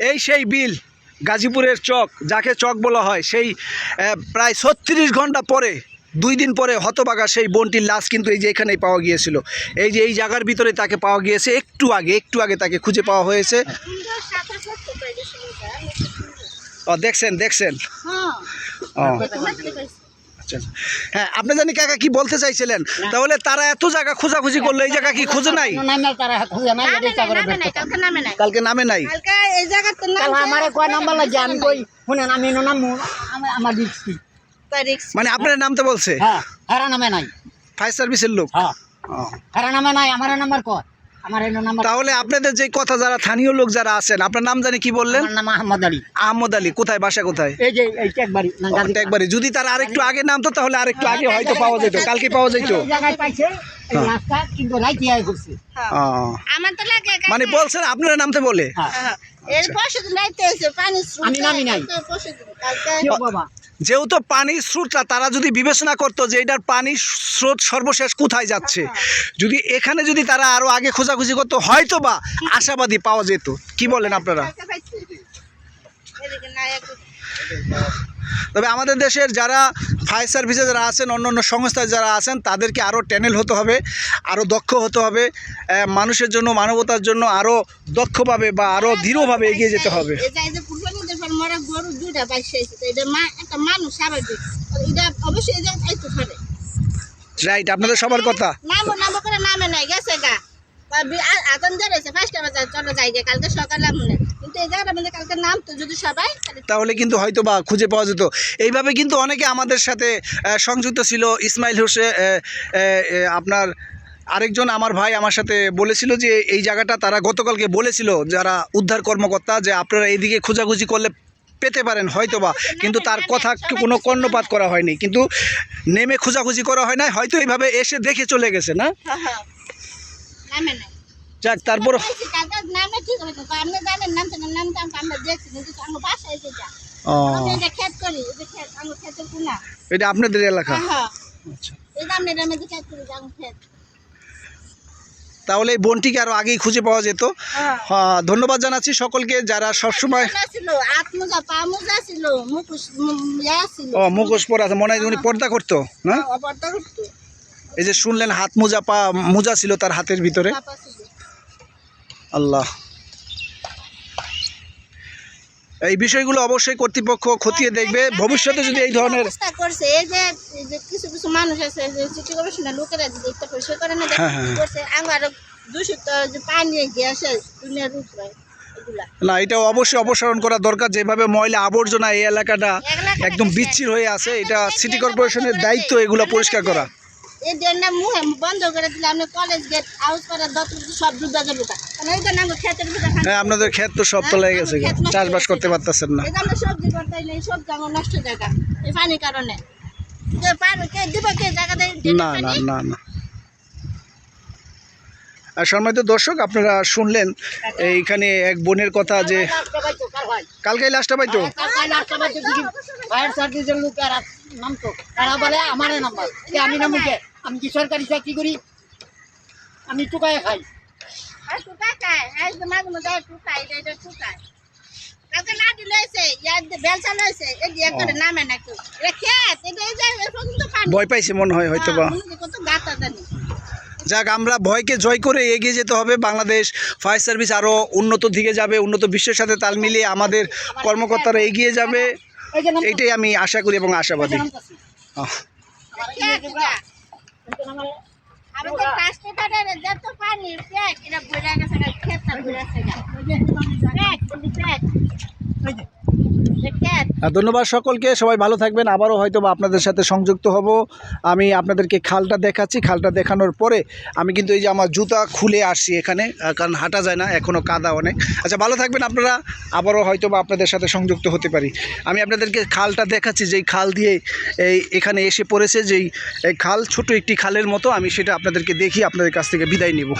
এই সেই বিল গাজীপুরের চক যাকে চক বলা হয় সেই প্রায় ছত্রিশ ঘণ্টা পরে দুই দিন পরে হতবাগা সেই বোনটির লাশ কিন্তু এই যে এখানেই পাওয়া গিয়েছিল। এই যে এই জায়গার ভিতরে তাকে পাওয়া গিয়েছে একটু আগে একটু আগে তাকে খুঁজে পাওয়া হয়েছে। সুন্দর ও দেখছেন দেখছেন। হ্যাঁ। ও। আচ্ছা। হ্যাঁ আপনি জানি কাকা কি বলতে চাইছিলেন? তাহলে তারা এত জায়গা খোঁজাখুঁজি করল এই জায়গা কি খুঁজে নাই? কালকে নামে নাই। কালকে নামে নাই? এই জায়গার তো নাম কাল যে- আমারে কয় নাম্বার লাগে আমি কই? শুনেন আমি নাম আমার রিক্সি মানে আপনার নামতে বলছে? হ্যাঁ হেরা নামে নাই। ফায়ার সার্ভিসের লোক? হ্যাঁ। ও। নামে নাই আমার নাম্বার কয়? তাহলে আপনাদের যে কথা যারা স্থানীয় লোক যারা আছেন আপনার নাম জানি কি বললেন? নাম আহমদ আলী। আহমদ আলী কোথায় বাসা কোথায়? এই যে এই একবারই না যদি তারা আরেকটু আগে নামতো তাহলে আরেকটু আগে হয়তো পাওয়া যেত কালকে পাওয়া যেত। এই জায়গায় পাইছে এই রাস্তা কিন্তু রাইতে আয় করছে। হ্যাঁ। তো মানে বলছেন আপনারা নামতে বলে? হ্যাঁ। হ্যাঁ। আমি নামি নাই। যেহেতু পানির স্রোতটা, তারা যদি বিবেচনা করতো যে এটার পানির স্রোত সর্বশেষ কোথায় যাচ্ছে, যদি এখানে যদি তারা আরও আগে খোঁজাখুঁজি করতো হয়তো বা আশাবাদী পাওয়া যেত। কি বলেন আপনারা? তবে আমাদের দেশের যারা ফায়ার সার্ভিসে যারা আছেন অন্য অন্য সংস্থায় যারা আছেন, তাদেরকে আরও ট্যানেল হতে হবে আরও দক্ষ হতে হবে মানুষের জন্য, মানবতার জন্য আরও দক্ষভাবে বা আরও দৃঢ়ভাবে এগিয়ে যেতে হবে। মরা গরু দুইটা তো এটা মা- একটা মানুষ স্বাভাবিক এটা অবশ্যই এই জায়গায় আইতে পারে রাইট আপনাদের সবার কথা। নামো নামো করে নামে নাই গেছে গা। আতন ধরেছে পাঁচটা বাজে চলে যাই গে কালকে সকালে মনে কিন্তু এই জায়গাটা কালকে নাম তো যদি সবাই তাহলে কিন্তু হয়তো বা খুঁজে পাওয়া যেত। এইভাবে কিন্তু অনেকে আমাদের সাথে সংযুক্ত ছিল। ইসমাইল হোসে আপনার আরেকজন আমার ভাই আমার সাথে বলেছিল যে এই জায়গাটা তারা গতকালকে বলেছিল যারা উদ্ধার কর্মকর্তা যে আপনারা এইদিকে খোঁজাখুঁজি করলে পেতে পারেন হয়তো বা কিন্তু তার কথা কোনো কর্ণপাত করা হয়নি। কিন্তু নেমে খোঁজাখুঁজি করা হয় না হয়তো এইভাবে এসে দেখে চলে গেছে না? যাক তারপর এটা আপনাদের এলাকা? হ্যাঁ হ্যাঁ। আচ্ছা এই যে আপনি এটার মধ্যে খেত করি যে আমার খেত তাহলে এই বোনটিকে আরও আগেই খুঁজে পাওয়া যেত। হ্যাঁ। হ্যাঁ, ধন্যবাদ জানাচ্ছি সকলকে যারা সবসময় মু- ও মুখোশ পরা আছে মনে হয় উনি পর্দা করতো না? এই যে শুনলেন হাত মোজা পা মোজা ছিল তার হাতের ভিতরে। আল্লাহ। এই বিষয়গুলো অবশ্যই কর্তৃপক্ষ খতিয়ে দেখবে ভবিষ্যতে যদি এই ধরনের করছে এই যে কিছু কিছু মানুষ আছে যে লোকেরা পরিষ্কার করে না হ্যাঁ, হ্যাঁ। করছে আমার দূষিত যে পানি গ্যাসে দুনিয়ার উপরে না এটা অবশ্যই অপসারণ করা দরকার যেভাবে ময়লা আবর্জনা এই এলাকাটা একদম। বিচ্ছির হয়ে আছে এটা সিটি কর্পোরেশনের দায়িত্ব এগুলো পরিষ্কার করা এই ড্রেনটা মুহে বন্ধ করে দিলে আমরা কলেজ গেট হাউস করার দত সব ডুবে যাবে হ্যাঁ আপনাদের ক্ষেত তো সব তো লেগে গেছে চাষবাস করতে পারতেছেন না। এই যে সবজি করতে সবজি আমার নষ্ট জায়গা এই পানির কারণে। না না না না। আর সম্মানিত দর্শক আপনারা শুনলেন এইখানে এক বোনের কথা যে ভাই কালকেই লাশটা পাইতো ফায়ার সার্ভিসের লোক আর নাম তারা বলে আমার নাম্বার। আমি নামুকে আমি কি সরকারি চাকরি করি? আমি টুকায় খাই। ভয় পাইছে মনে হয় হয়তো বা। হ্যাঁ, যাক আমরা ভয়কে জয় করে এগিয়ে যেতে হবে। বাংলাদেশ ফায়ার সার্ভিস আরও উন্নত দিকে যাবে উন্নত বিশ্বের সাথে তাল মিলিয়ে আমাদের কর্মকর্তারা এগিয়ে যাবে। এইটাই আমি আশা করি এবং আশাবাদী। পানি প্যাক এটা বইরা গেছে খেতটা বইরা গেছে। Pack, pack. ধন্যবাদ সকলকে সবাই ভালো থাকবেন। আবারও হয়তো বা আপনাদের সাথে সংযুক্ত হব। আমি আপনাদেরকে খালটা দেখাচ্ছি। খালটা দেখানোর পরে আমি কিন্তু এই যে আমার জুতা খুলে আসছি এখানে কারণ হাঁটা যায় না এখনও কাদা অনেক। আচ্ছা ভালো থাকবেন আপনারা। আবারও হয়তো বা আপনাদের সাথে সংযুক্ত হতে পারি। আমি আপনাদেরকে খালটা দেখাচ্ছি যেই খাল দিয়ে এই এখানে এসে পড়েছে যেই এই খাল ছোট একটি খালের মতো। আমি সেটা আপনাদেরকে দেখি আপনাদের কাছ থেকে বিদায় নিব।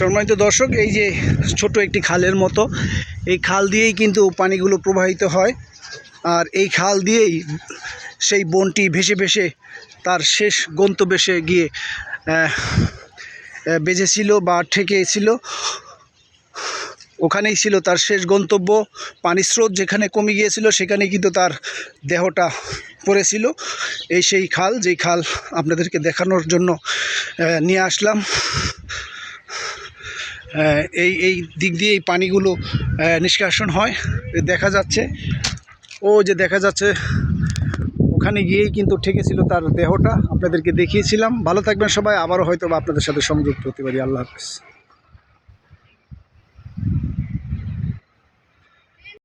সম্মানিত দর্শক এই যে ছোট একটি খালের মতো এই খাল দিয়েই কিন্তু পানিগুলো প্রবাহিত হয়। আর এই খাল দিয়েই সেই বনটি ভেসে ভেসে তার শেষ গন্তব্যে সে গিয়ে বেজেছিল বা ঠেকেছিল। ওখানেই ছিল তার শেষ গন্তব্য। পানির স্রোত যেখানে কমে গিয়েছিল সেখানে কিন্তু তার দেহটা পড়েছিল। এই সেই খাল, যেই খাল আপনাদেরকে দেখানোর জন্য নিয়ে আসলাম। এই এই দিক দিয়ে এই পানিগুলো নিষ্কাশন হয়। দেখা যাচ্ছে, ও যে দেখা যাচ্ছে, ওখানে গিয়েই কিন্তু ঠেকেছিল তার দেহটা। আপনাদেরকে দেখিয়েছিলাম। ভালো থাকবেন সবাই। আবারও হয়তো আপনাদের সাথে সংযুক্ত হতে পারি। আল্লাহ হাফেজ।